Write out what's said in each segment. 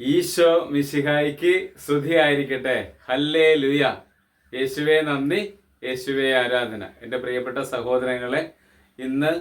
ഈശോ മിശിഹായിക്ക് ആയിരിക്കട്ടെ ഹല്ലേ ലുയ യേശുവെ നന്ദി. യേശുവെ ആരാധന. എന്റെ പ്രിയപ്പെട്ട സഹോദരങ്ങളെ ഇന്ന്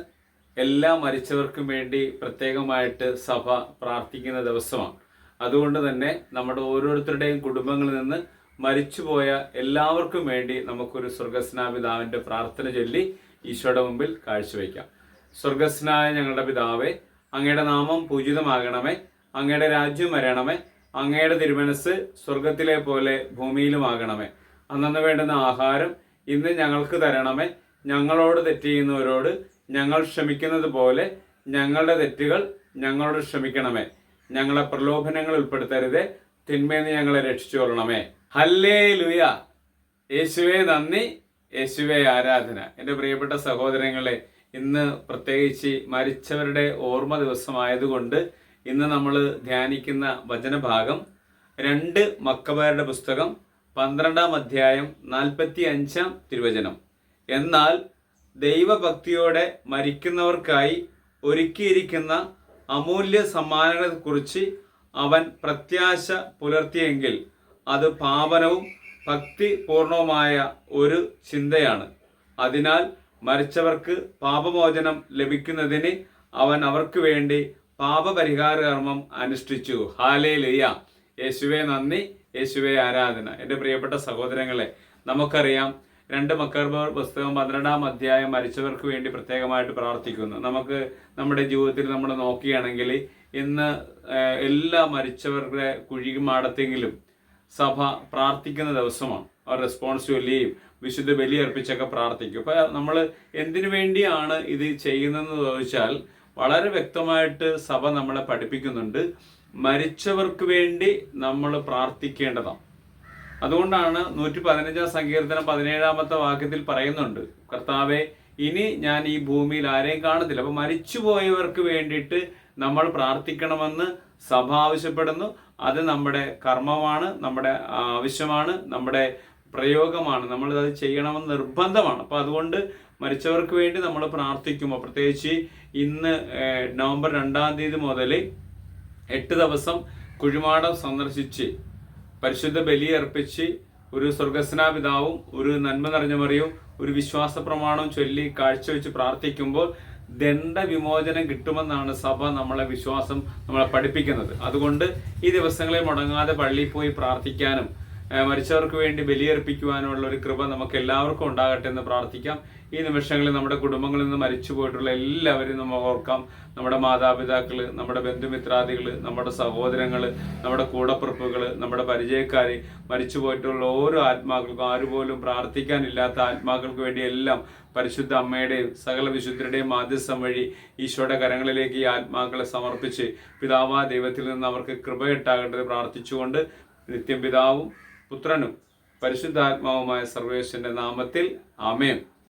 എല്ലാ മരിച്ചവർക്കും വേണ്ടി പ്രത്യേകമായിട്ട് സഭ പ്രാർത്ഥിക്കുന്ന ദിവസമാണ്. അതുകൊണ്ട് തന്നെ നമ്മുടെ ഓരോരുത്തരുടെയും കുടുംബങ്ങളിൽ നിന്ന് മരിച്ചുപോയ എല്ലാവർക്കും വേണ്ടി നമുക്കൊരു സ്വർഗസ്നാപിതാവിന്റെ പ്രാർത്ഥന ചൊല്ലി ഈശോയുടെ മുമ്പിൽ കാഴ്ചവെക്കാം സ്വർഗസ്നായ ഞങ്ങളുടെ പിതാവേ അങ്ങയുടെ നാമം പൂജിതമാകണമേ. അങ്ങയുടെ രാജ്യം വരണമേ. അങ്ങയുടെ തിരുമനസ് സ്വർഗത്തിലെ പോലെ ഭൂമിയിലുമാകണമേ. അന്നു വേണ്ടുന്ന ആഹാരം ഇന്ന് ഞങ്ങൾക്ക് തരണമേ. ഞങ്ങളോട് തെറ്റ് ചെയ്യുന്നവരോട് ഞങ്ങൾ ക്ഷമിക്കുന്നത് പോലെ ഞങ്ങളുടെ തെറ്റുകൾ ഞങ്ങളോട് ക്ഷമിക്കണമേ. ഞങ്ങളെ പ്രലോഭനങ്ങൾ ഉൾപ്പെടുത്തരുതേ. തിന്മേന്ന് ഞങ്ങളെ രക്ഷിച്ചുകൊള്ളണമേ ഹല്ലേ ലുയ യേശുവെ നന്ദി. യേശുവെ ആരാധന. എന്റെ പ്രിയപ്പെട്ട സഹോദരങ്ങളെ ഇന്ന് പ്രത്യേകിച്ച് മരിച്ചവരുടെ ഓർമ്മ ദിവസമായതുകൊണ്ട് ഇന്ന് നമ്മൾ ധ്യാനിക്കുന്ന വചനഭാഗം രണ്ട് മക്കബാരുടെ പുസ്തകം പന്ത്രണ്ടാം അധ്യായം നാൽപ്പത്തി അഞ്ചാം തിരുവചനം. എന്നാൽ ദൈവഭക്തിയോടെ മരിക്കുന്നവർക്കായി ഒരുക്കിയിരിക്കുന്ന അമൂല്യ സമ്മാനങ്ങളെക്കുറിച്ച് അവൻ പ്രത്യാശ പുലർത്തിയെങ്കിൽ അത് പാവനവും ഭക്തിപൂർണവുമായ ഒരു ചിന്തയാണ്. അതിനാൽ മരിച്ചവർക്ക് പാപമോചനം ലഭിക്കുന്നതിന് അവൻ അവർക്ക് വേണ്ടി പാപപരിഹാര കർമ്മം അനുഷ്ഠിച്ചു. ഹാലേ ലിയ യേശുവെ നന്ദി യേശുവെ ആരാധന. എന്റെ പ്രിയപ്പെട്ട സഹോദരങ്ങളെ നമുക്കറിയാം രണ്ട് മക്കർബർ പുസ്തകം പന്ത്രണ്ടാം അധ്യായം മരിച്ചവർക്ക് വേണ്ടി പ്രത്യേകമായിട്ട് പ്രാർത്ഥിക്കുന്നു. നമുക്ക് നമ്മുടെ ജീവിതത്തിൽ നമ്മൾ നോക്കുകയാണെങ്കിൽ ഇന്ന് എല്ലാ മരിച്ചവരുടെ കുഴിമാടത്തെങ്കിലും സഭ പ്രാർത്ഥിക്കുന്ന ദിവസമാണ്. അവർ റെസ്പോൺസ് ചൊല്ലിയും വിശുദ്ധ ബലി അർപ്പിച്ചൊക്കെ പ്രാർത്ഥിക്കും. അപ്പൊ നമ്മൾ എന്തിനു വേണ്ടിയാണ് ഇത് ചെയ്യുന്നതെന്ന് ചോദിച്ചാൽ വളരെ വ്യക്തമായിട്ട് സഭ നമ്മളെ പഠിപ്പിക്കുന്നുണ്ട്. മരിച്ചവർക്ക് വേണ്ടി നമ്മൾ പ്രാർത്ഥിക്കേണ്ടതാണ്. അതുകൊണ്ടാണ് നൂറ്റി പതിനഞ്ചാം സങ്കീർത്തനം പതിനേഴാമത്തെ വാക്യത്തിൽ പറയുന്നുണ്ട്. കർത്താവെ ഇനി ഞാൻ ഈ ഭൂമിയിൽ ആരെയും കാണത്തില്ല അപ്പൊ മരിച്ചുപോയവർക്ക് വേണ്ടിയിട്ട് നമ്മൾ പ്രാർത്ഥിക്കണമെന്ന് സഭ ആവശ്യപ്പെടുന്നു. അത് നമ്മുടെ കർമ്മമാണ് നമ്മുടെ ആവശ്യമാണ് നമ്മുടെ പ്രയോഗമാണ്. നമ്മൾ അത് ചെയ്യണമെന്ന് നിർബന്ധമാണ്. അപ്പൊ അതുകൊണ്ട് മരിച്ചവർക്ക് വേണ്ടി നമ്മൾ പ്രാർത്ഥിക്കുമ്പോൾ പ്രത്യേകിച്ച് ഇന്ന് നവംബർ രണ്ടാം തീയതി മുതൽ എട്ട് ദിവസം കുഴിമാടം സന്ദർശിച്ച് പരിശുദ്ധ ബലി അർപ്പിച്ച് ഒരു സ്വർഗസ്നാപിതാവും ഒരു നന്മ നിറഞ്ഞ മറിയും ഒരു വിശ്വാസ പ്രമാണവും ചൊല്ലി കാഴ്ചവെച്ച് പ്രാർത്ഥിക്കുമ്പോൾ ദണ്ഡ വിമോചനം കിട്ടുമെന്നാണ് സഭ നമ്മളെ വിശ്വാസം നമ്മളെ പഠിപ്പിക്കുന്നത്. അതുകൊണ്ട് ഈ ദിവസങ്ങളിൽ മുടങ്ങാതെ പള്ളിയിൽ പോയി പ്രാർത്ഥിക്കാനും മരിച്ചവർക്ക് വേണ്ടി ബലിയർപ്പിക്കുവാനുള്ള ഒരു കൃപ നമുക്ക് എല്ലാവർക്കും ഉണ്ടാകട്ടെ എന്ന് പ്രാർത്ഥിക്കാം. ഈ നിമിഷങ്ങളിൽ നമ്മുടെ കുടുംബങ്ങളിൽ നിന്ന് മരിച്ചു പോയിട്ടുള്ള എല്ലാവരും നമ്മൾ ഓർക്കാം. നമ്മുടെ മാതാപിതാക്കൾ നമ്മുടെ ബന്ധുമിത്രാദികൾ നമ്മുടെ സഹോദരങ്ങൾ നമ്മുടെ കൂടപ്പിറപ്പുകൾ നമ്മുടെ പരിചയക്കാർ മരിച്ചു പോയിട്ടുള്ള ഓരോ ആത്മാക്കൾക്കും ആരുപോലും പ്രാർത്ഥിക്കാനില്ലാത്ത ആത്മാക്കൾക്ക് വേണ്ടി എല്ലാം പരിശുദ്ധ അമ്മയുടെയും സകല വിശുദ്ധരുടെയും മാധ്യസ്ഥം വഴി ഈശോയുടെ കരങ്ങളിലേക്ക് ഈ ആത്മാക്കളെ സമർപ്പിച്ച് പിതാവാ ദൈവത്തിൽ നിന്ന് അവർക്ക് കൃപയിട്ടാകേണ്ടത് പ്രാർത്ഥിച്ചുകൊണ്ട് നിത്യം പിതാവും പുത്രനും പരിശുദ്ധാത്മാവുമായ സർവേശ്വരന്റെ നാമത്തിൽ ആമേൻ.